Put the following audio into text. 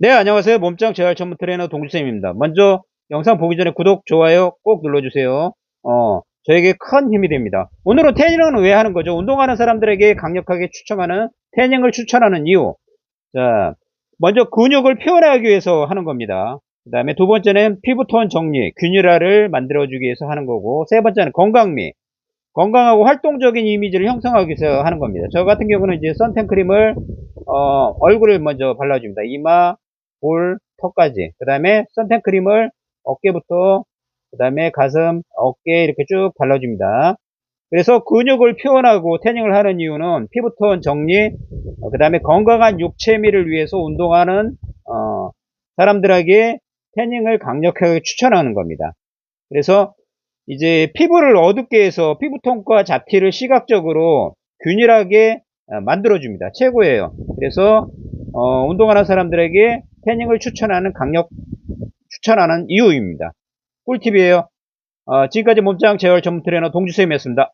네, 안녕하세요. 몸짱 재활 전문 트레이너 동주쌤입니다. 먼저 영상 보기 전에 구독, 좋아요 꼭 눌러주세요. 어, 저에게 큰 힘이 됩니다. 오늘은 태닝은 왜 하는 거죠? 운동하는 사람들에게 강력하게 추천하는 태닝을 추천하는 이유. 자, 먼저 근육을 표현하기 위해서 하는 겁니다. 그 다음에 두 번째는 피부톤 정리, 균일화를 만들어주기 위해서 하는 거고, 세 번째는 건강미. 건강하고 활동적인 이미지를 형성하기 위해서 하는 겁니다. 저 같은 경우는 이제 선텐크림을 어, 얼굴을 먼저 발라줍니다. 이마, 볼, 턱까지. 그 다음에 선텐크림을 어깨부터, 그 다음에 가슴, 어깨 이렇게 쭉 발라줍니다. 그래서 근육을 표현하고 태닝을 하는 이유는 피부 톤 정리, 그 다음에 건강한 육체미를 위해서 운동하는 어, 사람들에게 태닝을 강력하게 추천하는 겁니다. 그래서 이제 피부를 어둡게 해서 피부톤과 잡티를 시각적으로 균일하게 어, 만들어줍니다. 최고예요. 그래서 어, 운동하는 사람들에게 태닝을 추천하는 강력 추천하는 이유입니다. 꿀팁이에요. 어, 지금까지 몸짱 재활 전문 트레이너 동주쌤이었습니다.